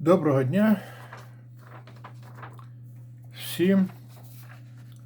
Доброго дня всім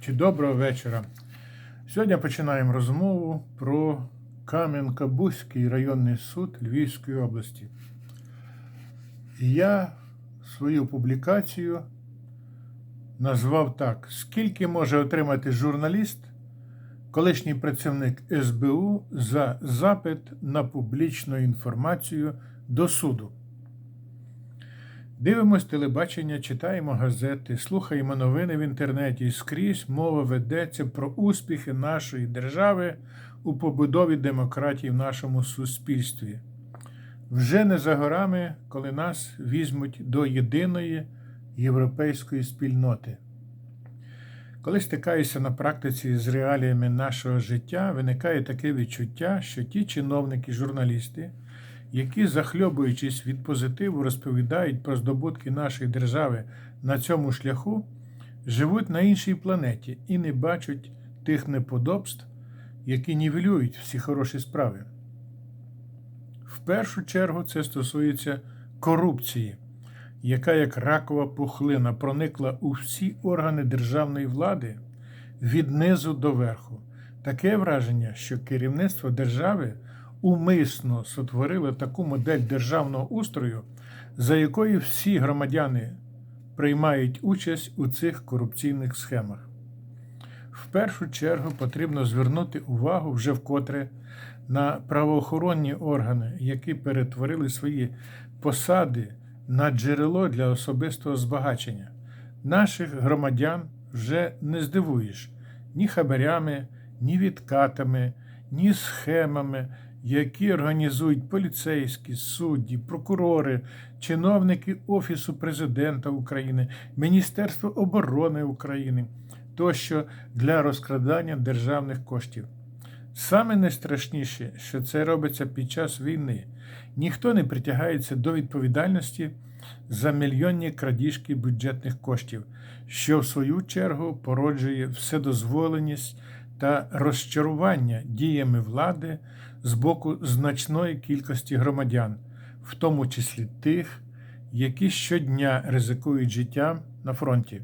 чи доброго вечора. Сьогодні починаємо розмову про Кам'янка-Бузький районний суд Львівської області. Я свою публікацію назвав так: Скільки може отримати журналіст, колишній працівник СБУ за запит на публічну інформацію до суду? Дивимось телебачення, читаємо газети, слухаємо новини в інтернеті скрізь мова ведеться про успіхи нашої держави у побудові демократії в нашому суспільстві. Вже не за горами, коли нас візьмуть до єдиної європейської спільноти. Коли стикаюся на практиці з реаліями нашого життя, виникає таке відчуття, що ті чиновники, журналісти, які, захльобуючись від позитиву, розповідають про здобутки нашої держави на цьому шляху, живуть на іншій планеті і не бачать тих неподобств, які нівелюють всі хороші справи. В першу чергу це стосується корупції, яка як ракова пухлина проникла у всі органи державної влади від низу до верху. Таке враження, що керівництво держави умисно сотворили таку модель державного устрою, за якою всі громадяни приймають участь у цих корупційних схемах. В першу чергу потрібно звернути увагу вже вкотре на правоохоронні органи, які перетворили свої посади на джерело для особистого збагачення. Наших громадян вже не здивуєш ні хабарями, ні відкатами, ні схемами, які організують поліцейські, судді, прокурори, чиновники Офісу президента України, Міністерство оборони України тощо для розкрадання державних коштів. Саме найстрашніше, що це робиться під час війни. Ніхто не притягається до відповідальності за мільйонні крадіжки бюджетних коштів, що в свою чергу породжує вседозволеність та розчарування діями влади з боку значної кількості громадян, в тому числі тих, які щодня ризикують життям на фронті.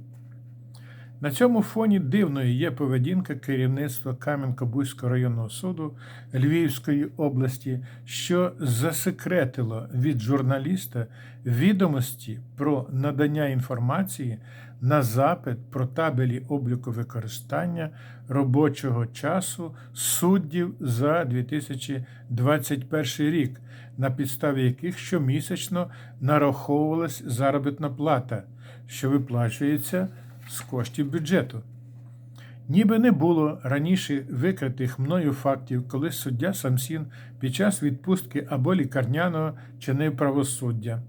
На цьому фоні дивною є поведінка керівництва Кам'янка-Бузького районного суду Львівської області, що засекретило від журналіста відомості про надання інформації на запит про табелі обліку використання робочого часу суддів за 2021 рік, на підставі яких щомісячно нараховувалась заробітна плата, що виплачується з коштів бюджету. Ніби не було раніше викритих мною фактів, коли суддя Самсін під час відпустки або лікарняного чинив правосуддя.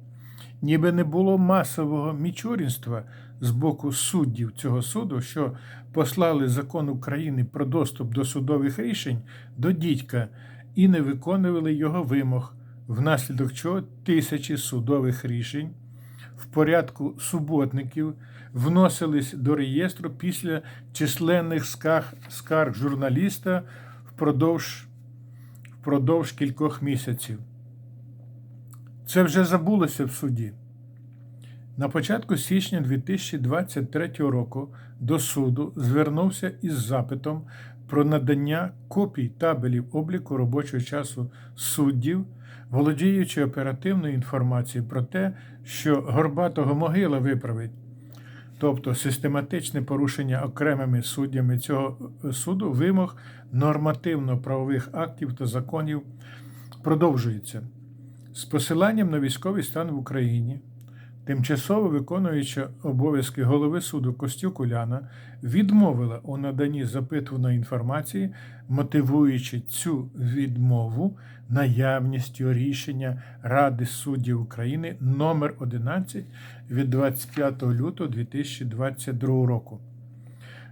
Ніби не було масового мічурінства з боку суддів цього суду, що послали закон України про доступ до судових рішень до дідька і не виконували його вимог, внаслідок чого тисячі судових рішень в порядку суботників вносились до реєстру після численних скарг, скарг журналіста впродовж, впродовж кількох місяців. Це вже забулося в суді. На початку січня 2023 року до суду звернувся із запитом про надання копій табелів обліку робочого часу суддів, володіючи оперативною інформацією про те, що Горбатого могила виправить, тобто систематичне порушення окремими суддями цього суду вимог нормативно-правових актів та законів продовжується. З посиланням на військовий стан в Україні. Тимчасово виконуюча обов'язки голови суду Костюк Уляна відмовила у наданні запитуваної інформації, мотивуючи цю відмову наявністю рішення Ради суддів України номер 11 від 25 лютого 2022 року.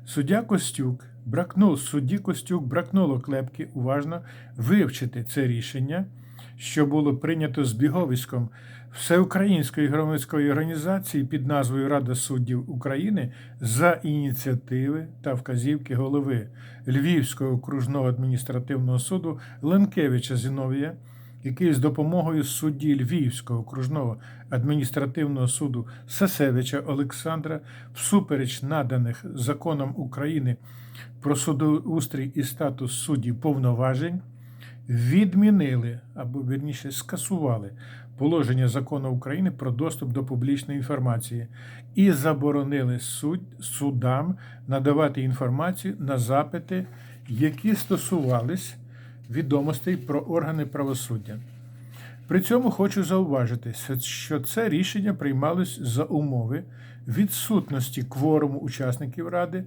Суддя Костюк бракнув судді Костюк бракнуло клепки уважно вивчити це рішення, що було прийнято збіговиськом Всеукраїнської громадської організації під назвою Рада суддів України за ініціативи та вказівки голови Львівського окружного адміністративного суду Ленкевича Зіновія який з допомогою судді Львівського окружного адміністративного суду Сасевича Олександра, всупереч наданих законом України про судоустрій і статус суддів повноважень, відмінили або вірніше скасували положення закону України про доступ до публічної інформації і заборонили суд, судам надавати інформацію на запити, які стосувались відомостей про органи правосуддя. При цьому хочу зауважити, що це рішення приймалось за умови відсутності кворуму учасників Ради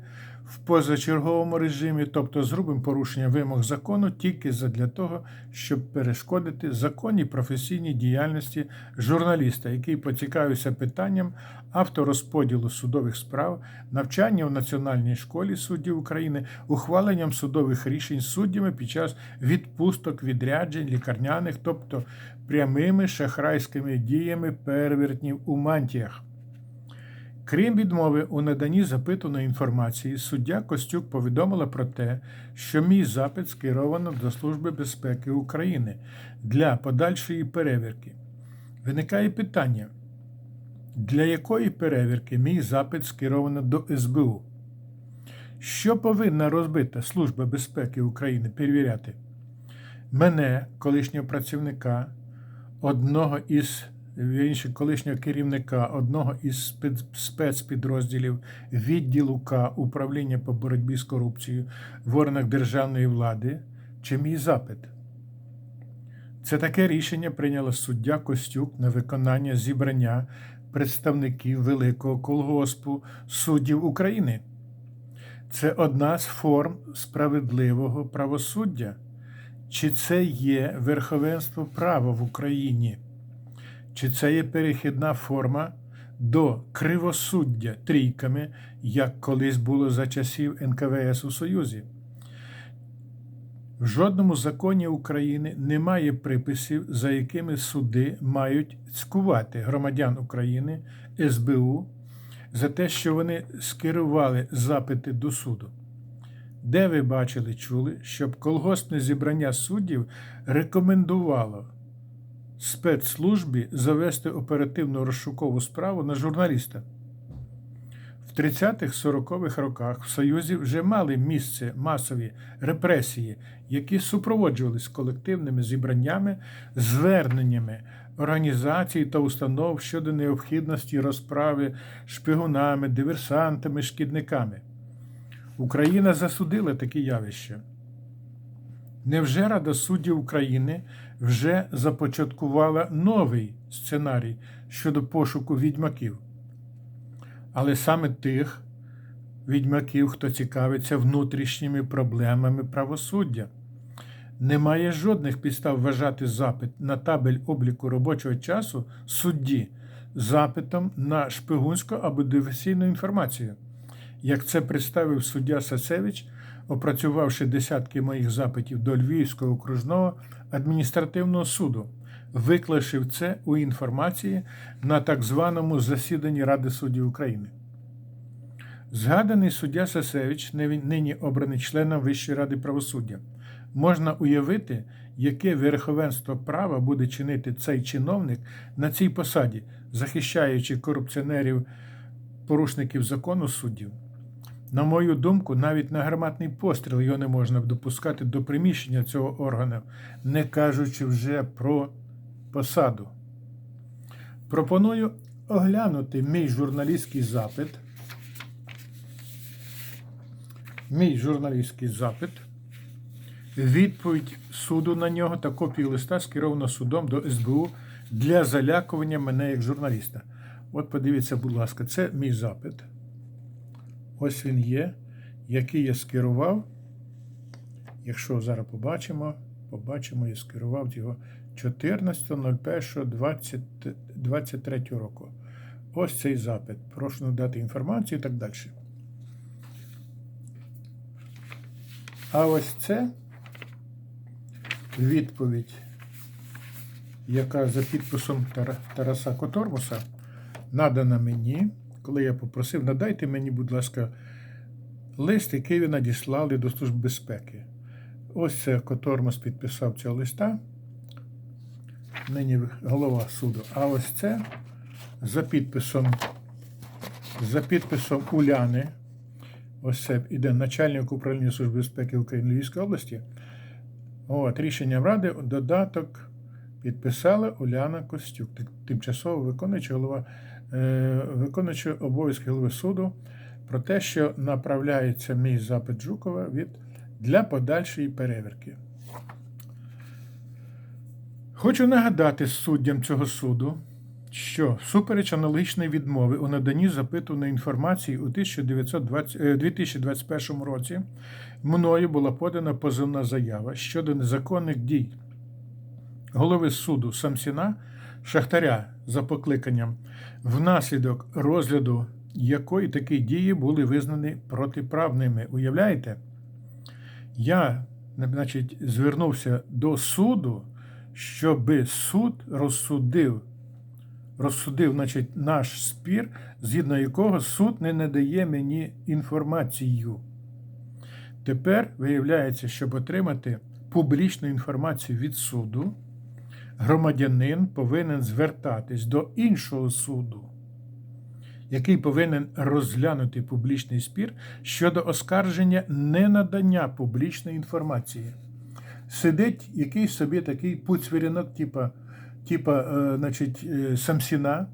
в позачерговому режимі, тобто з грубим порушенням вимог закону, тільки задля того, щоб перешкодити законній професійній діяльності журналіста, який поцікавився питанням авторозподілу судових справ, навчання в Національній школі суддів України, ухваленням судових рішень суддями під час відпусток, відряджень, лікарняних, тобто прямими шахрайськими діями перевертнів у мантіях. Крім відмови у наданні запитаної інформації, суддя Костюк повідомила про те, що мій запит скеровано до Служби безпеки України для подальшої перевірки. Виникає питання, для якої перевірки мій запит скеровано до СБУ? Що повинна розбита Служба безпеки України перевіряти? Мене, колишнього працівника, одного із колишнього керівника одного із спецпідрозділів відділу К управління по боротьбі з корупцією в органах державної влади чи мій запит. Це таке рішення прийняла суддя Костюк на виконання зібрання представників Великого колгоспу суддів України. Це одна з форм справедливого правосуддя. Чи це є верховенство права в Україні? Чи це є перехідна форма до кривосуддя трійками, як колись було за часів НКВС у Союзі? В жодному законі України немає приписів, за якими суди мають цькувати громадян України СБУ за те, що вони скерували запити до суду. Де ви бачили, чули, щоб колгоспне зібрання суддів рекомендувало спецслужбі завести оперативну розшукову справу на журналіста? В 30-40-х роках в Союзі вже мали місце масові репресії, які супроводжувались колективними зібраннями, зверненнями організацій та установ щодо необхідності розправи шпигунами, диверсантами, шкідниками. Україна засудила такі явища. Невже Рада суддів України вже започаткувала новий сценарій щодо пошуку відьмаків? Але саме тих відьмаків, хто цікавиться внутрішніми проблемами правосуддя. Немає жодних підстав вважати запит на табель обліку робочого часу судді запитом на шпигунську або диверсійну інформацію. Як це представив суддя Сасевич, опрацювавши десятки моїх запитів до Львівського окружного адміністративного суду, виклавши це у інформації на так званому засіданні Ради суддів України. Згаданий суддя Сасевич, нині обраний членом Вищої ради правосуддя, можна уявити, яке верховенство права буде чинити цей чиновник на цій посаді, захищаючи корупціонерів, порушників закону суддів. На мою думку, навіть на гарматний постріл його не можна допускати до приміщення цього органу, не кажучи вже про посаду. Пропоную оглянути мій журналістський запит. Мій журналістський запит, відповідь суду на нього та копію листа скеровано судом до СБУ для залякування мене як журналіста. От подивіться, будь ласка, це мій запит. Ось він є, який я скерував. Якщо зараз побачимо, побачимо, я скерував його 14.01.23 року. Ось цей запит. Прошу надати інформацію і так далі. А ось це відповідь, яка за підписом Тараса Котормуса надана мені коли я попросив, надайте мені, будь ласка, лист, який ви надіслали до Служби безпеки. Ось це Котормос підписав цього листа. нині голова суду. А ось це за підписом, за підписом Уляни. Ось це іде начальник управління Служби безпеки України Львівської області. От, рішенням Ради додаток підписала Уляна Костюк, тимчасово виконуюча голова, е, виконуюча обов'язки голови суду про те, що направляється мій запит Жукова від для подальшої перевірки. Хочу нагадати суддям цього суду, що всупереч аналогічної відмови у наданні запитуваної інформації у 1920, е, 2021 році мною була подана позовна заява щодо незаконних дій голови суду Самсіна Шахтаря за покликанням, внаслідок розгляду якої такі дії були визнані протиправними. Уявляєте? Я значить, звернувся до суду, щоб суд розсудив, розсудив значить, наш спір, згідно якого суд не надає мені інформацію. Тепер виявляється, щоб отримати публічну інформацію від суду, громадянин повинен звертатись до іншого суду, який повинен розглянути публічний спір щодо оскарження ненадання публічної інформації. Сидить якийсь собі такий пуцвірінок, типа, типа е, значить, е, Самсіна,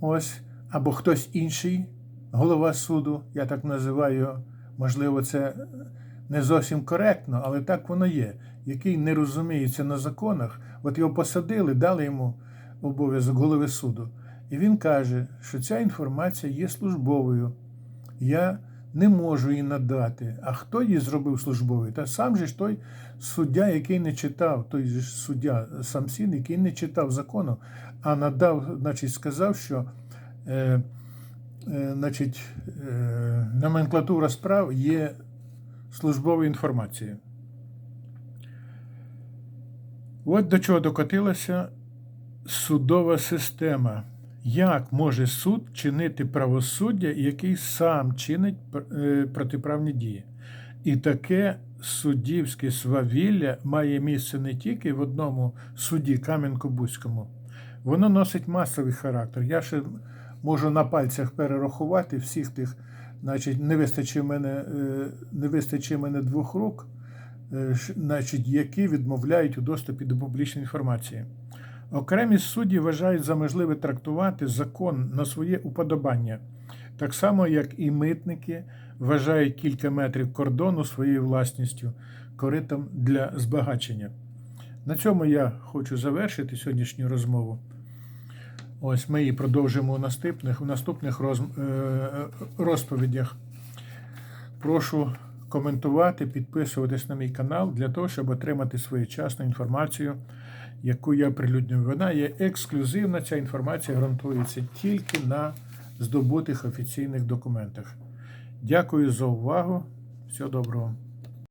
ось, або хтось інший, голова суду, я так називаю, можливо, це не зовсім коректно, але так воно є, який не розуміється на законах, от його посадили, дали йому обов'язок голови суду. І він каже, що ця інформація є службовою. Я не можу її надати. А хто її зробив службовою? Та сам же ж той суддя, який не читав, той же суддя Самсін, який не читав закону, а надав, значить, сказав, що е, е, значить, е, номенклатура справ є службовою інформацією. От до чого докотилася судова система. Як може суд чинити правосуддя, який сам чинить е, протиправні дії? І таке суддівське свавілля має місце не тільки в одному суді Кам'янко-Бузькому, воно носить масовий характер. Я ще можу на пальцях перерахувати всіх тих, значить, не вистачить мене, е, не вистачить мене двох рук, значить, які відмовляють у доступі до публічної інформації. Окремі судді вважають за можливе трактувати закон на своє уподобання, так само, як і митники вважають кілька метрів кордону своєю власністю, коритом для збагачення. На цьому я хочу завершити сьогоднішню розмову. Ось ми її продовжимо у наступних, у наступних роз, е, розповідях. Прошу коментувати, підписуватись на мій канал для того, щоб отримати своєчасну інформацію, яку я прилюднюю. Вона є ексклюзивна. Ця інформація ґрунтується тільки на здобутих офіційних документах. Дякую за увагу. Всього доброго.